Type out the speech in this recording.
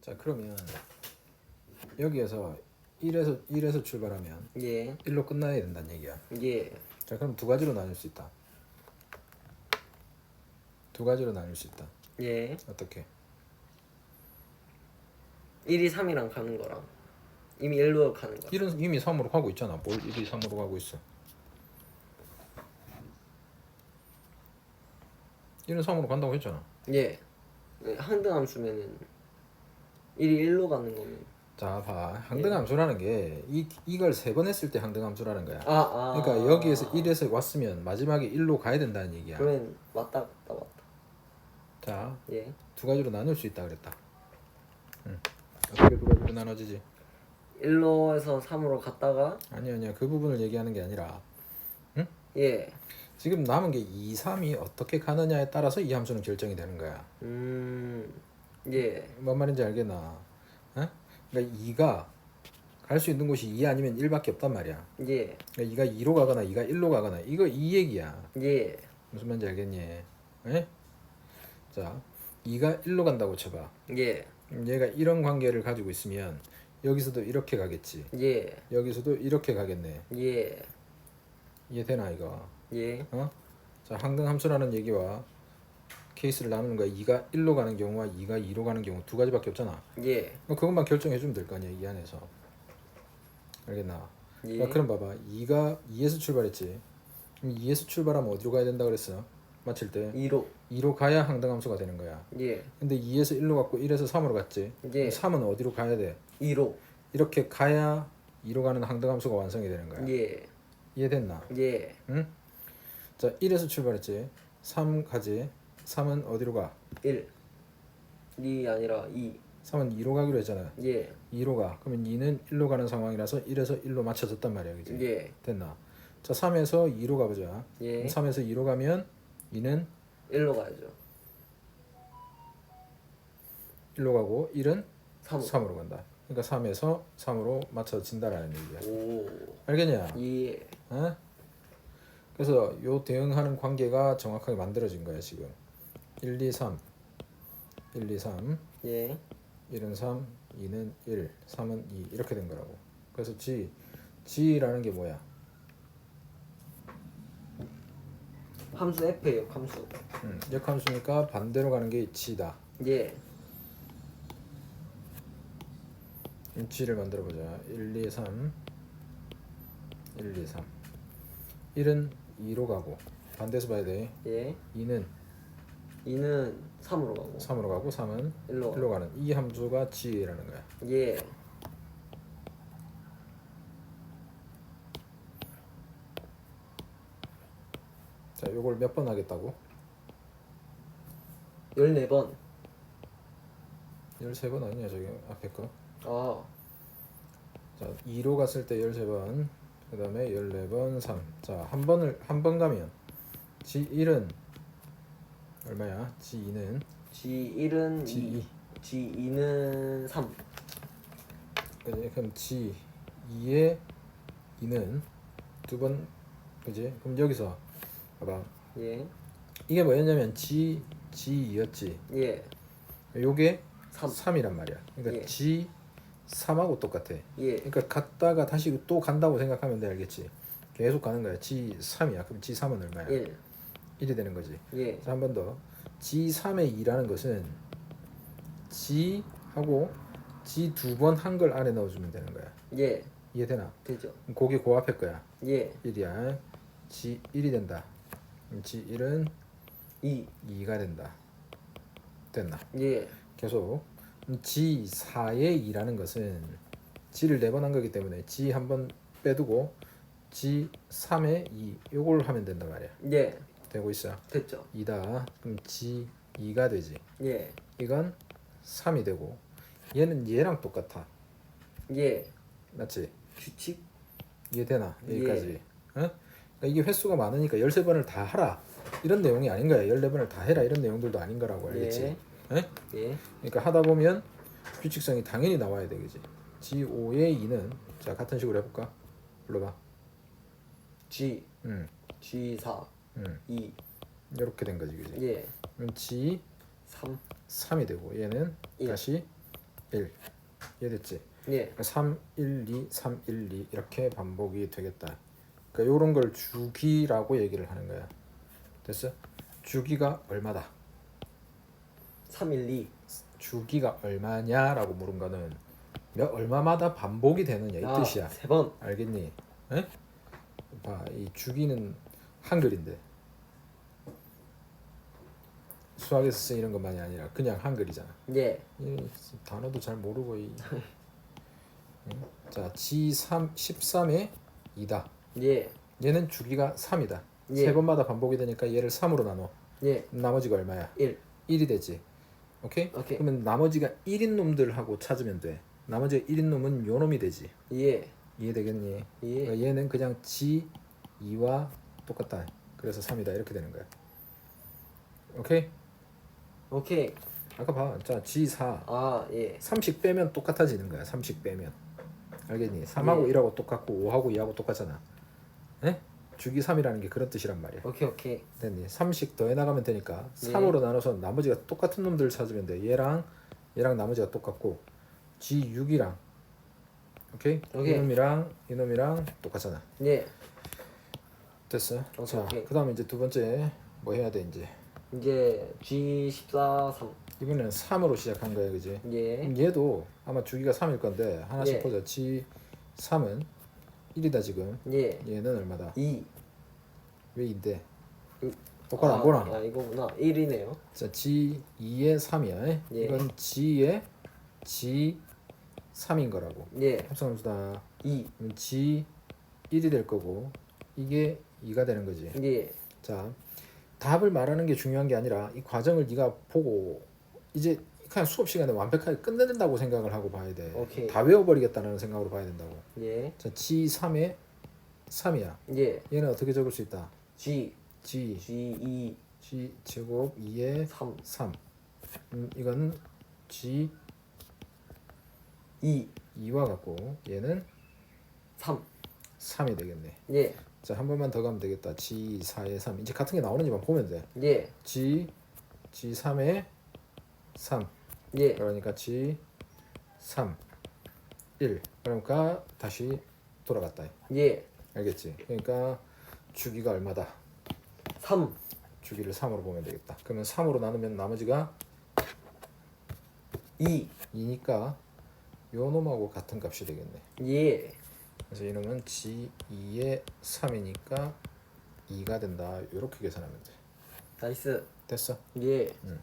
자 그러면 여기에서 1에서 1에서 출발하면 예, 1로 끝나야 된다는 얘기야. 예, 자 그럼 두 가지로 나눌 수 있다. 두 가지로 나눌 수 있다. 예. 어떻게? 1이 3이랑 가는 거랑 이미 1로 가는 거. 1은 이미 3으로 가고 있잖아. 뭘 1이 3으로 가고 있어? 1은 3으로 간다고 했잖아. 예. 네, 항등함수면은 1이 1로 가는 거면 자, 봐. 항등함수라는 게 이 이걸 세 번 했을 때 항등함수라는 거야. 아, 아. 그러니까 여기에서 1에서 왔으면 마지막에 1로 가야 된다는 얘기야. 그러면 맞다 맞다 맞다. 자, 예. 두 가지로 나눌 수 있다 그랬다. 응. 어떻게 두 가지로 나눠지지? 1로에서 3으로 갔다가 아니야, 아니야. 그 부분을 얘기하는 게 아니라 예. 지금 남은 게 2, 3이 어떻게 가느냐에 따라서 이 함수는 결정이 되는 거야. 음. 예. 뭔 말인지 알겠나? 어? 그러니까 2가 갈 수 있는 곳이 2 아니면 1밖에 없단 말이야. 예. 그러니까 2가 2로 가거나 2가 1로 가거나 이거 이 얘기야. 예. 무슨 말인지 알겠니? 에? 자, 2가 1로 간다고 쳐봐. 예. 얘가 이런 관계를 가지고 있으면 여기서도 이렇게 가겠지. 예. 여기서도 이렇게 가겠네. 예. 이해되나 이거? 예. 어? 자, 항등 함수라는 얘기와 케이스를 나누는 거야. 2가 1로 가는 경우와 2가 2로 가는 경우 두 가지밖에 없잖아. 예. 뭐 그것만 결정해 주면 될 거 아니야 이 안에서 알겠나? 예. 야, 그럼 봐봐 2가 2에서 출발했지 그럼 2에서 출발하면 어디로 가야 된다 그랬어? 맞힐 때 2로. 2로 가야 항등함수가 되는 거야 예. 근데 2에서 1로 갔고 1에서 3으로 갔지 예. 3은 어디로 가야 돼? 2로. 이렇게 가야 2로 가는 항등함수가 완성이 되는 거야 예. 이해됐나? 예. 응? 자 1에서 출발했지 3 가지 3은 어디로 가? 1. 2이 아니라 2. 3은 2로 가기로 했잖아 예. 2로 가 그러면 2는 1로 가는 상황이라서 1에서 1로 맞춰졌단 말이야 그지? 예. 됐나? 자 3에서 2로 가보자 예. 3에서 2로 가면 2는 1로 가야죠. 1로 가고 1은 3. 3으로 간다 그러니까 3에서 3으로 맞춰진다라는 얘기야 오. 알겠냐? 예. 어? 그래서 요 대응하는 관계가 정확하게 만들어진 거야 지금 1, 2, 3 1, 2, 3 예. 1은 3 2는 1 3은 2 이렇게 된 거라고 그래서 G G라는 게 뭐야? 함수 F예요. 함수. 음, 역함수니까 반대로 가는 게 G다 예. G를 만들어 보자 1, 2, 3 1, 2, 3 1은 2로 가고 반대서 봐야 돼 예. 2는 2는 3으로 가고 3으로 가고 3은 1로 1로 가는 이 함수가 G라는 거야 예. 자 요걸 몇 번 하겠다고? 14번. 13번 아니냐 저기 앞에 거 아. 자, 2로 갔을 때 13번, 그 다음에 14번, 3. 자, 한 번을, 한 번 가면, G1은 얼마야? G2는 G1은 G2. 2. G2 는 3. 그지? 그럼 G2의 2는 두 번, 그지? 그럼 여기서, 봐봐. 예. 이게 뭐였냐면 G, G2였지. 예. 요게 3. 3이란 말이야. 그러니까 예. G3하고 똑같아. 예. 그러니까 갔다가 다시 또 간다고 생각하면 돼, 알겠지? 계속 가는 거야. G3이야. 그럼 G3은 얼마야? 1. 1이 되는 거지. 예. 자, 한번 더. G3의 2라는 것은 G하고 G 두 번 한 걸 안에 넣어주면 되는 거야. 예. 이해되나? 되죠. 그럼 그게 그 앞에 거야. 예. 1이야. G1이 된다. 그럼 G1은 2. 2가 된다. 됐나? 예. 계속. 그럼 G4의 2라는 것은 G를 네 번 한 거기 때문에 G 한 번 빼두고 G3의 2 요걸 하면 된단 말이야. 예. 되고 있어. 됐죠. 2다. 그럼 G2가 되지. 예. 이건 3이 되고 얘는 얘랑 똑같아. 예. 맞지? 규칙? 이해되나? 여기까지. 어? 그러니까 이게 횟수가 많으니까 13번을 다 하라. 이런 내용이 아닌 거야. 14번을 다 해라. 이런 내용들도 아닌 거라고 알겠지? 예. 예? 예. 그러니까 하다 보면 규칙성이 당연히 나와야 되겠지. G5의 2는 자 같은 식으로 해 볼까? 불러 봐. G. 음, G4. 음, 2. 이렇게 된 거지, 그지? 예. 그럼 G 3. 3이 되고 얘는 일. 다시 1 이해됐지? 예. 3, 1, 2, 3, 1, 2 이렇게 반복이 되겠다. 그러니까 이런 걸 주기라고 얘기를 하는 거야. 됐어? 주기가 얼마다? 312. 주기가 얼마냐라고 물은 거는 몇 얼마마다 반복이 되느냐 이 뜻이야. 세 번. 알겠니? 에? 봐, 이 주기는 한글인데 수학에서 쓰이는 것만이 아니라 그냥 한글이잖아. 예. 이 단어도 잘 모르고 이. 응? 자, G3 13에 2다. 예. 얘는 주기가 3이다. 예. 세 번마다 반복이 되니까 얘를 3으로 나눠. 예. 나머지가 얼마야? 1. 1이 되지. 오케이? 오케이. 그러면 나머지가 1인 놈들하고 찾으면 돼. 나머지 1인 놈은 요 놈이 되지. 예. 이해되겠니? 예. 그러니까 얘는 그냥 G2와 똑같다. 그래서 3이다. 이렇게 되는 거야. 오케이? 오케이. 아까 봐. 자, G4. 아, 예. 30 빼면 똑같아지는 거야. 30 빼면. 알겠니? 3하고 예. 1하고 똑같고 5하고 2하고 똑같잖아. 에? 주기 3이라는 게 그런 뜻이란 말이야. 오케이, 오케이. 됐니? 3씩 더해 나가면 되니까 예. 3으로 나눠서 나머지가 똑같은 놈들을 찾으면 돼. 얘랑 얘랑 나머지가 똑같고 G6이랑 오케이? 오케이. 이놈이랑 이놈이랑 똑같잖아. 예. 됐어? 오케이, 자, 오케이. 그다음에 이제 두 번째 뭐 해야 돼 이제? 이제 G14 3. 이번에는 3으로 시작한 거야, 그지? 예. 얘도 아마 주기가 3일 건데 하나씩 예. 보자. G3은 1이다 지금. 예. 얘는 얼마다? 2. 왜 2인데? 음. 똑같 안 보나? 아, 이거구나. 1이네요. 자, G2의 3이야. 예. 이건 G의 G3인 거라고. 예. 합성함수다. 2. 그럼 G1이 될 거고 이게 2가 되는 거지. 예. 자, 답을 말하는 게 중요한 게 아니라 이 과정을 네가 보고 이제 그냥 수업 시간에 완벽하게 끝내는다고 생각을 하고 봐야 돼. 오케이. 다 외워버리겠다는 생각으로 봐야 된다고. 예. 자, G3의 3이야. 예. 얘는 어떻게 적을 수 있다? G. G G2 G 제곱 2의 3. 3. 음, 이거는 G 2. 2와 같고 얘는 3. 3이 되겠네. 예. 자, 한 번만 더 가면 되겠다. G 4의 3. 이제 같은 게 나오는지만 보면 돼. 예. G G 3의 3. 예. 그러니까 G 3 1. 그러니까 다시 돌아갔다. 예. 알겠지? 그러니까 주기가 얼마다? 3. 주기를 3으로 보면 되겠다. 그러면 3으로 나누면 나머지가 2. 2니까 요 놈하고 같은 값이 되겠네. 예. 그래서 이놈은 G2의 3이니까 2가 된다. 이렇게 계산하면 돼. 나이스. 됐어? 예. 응.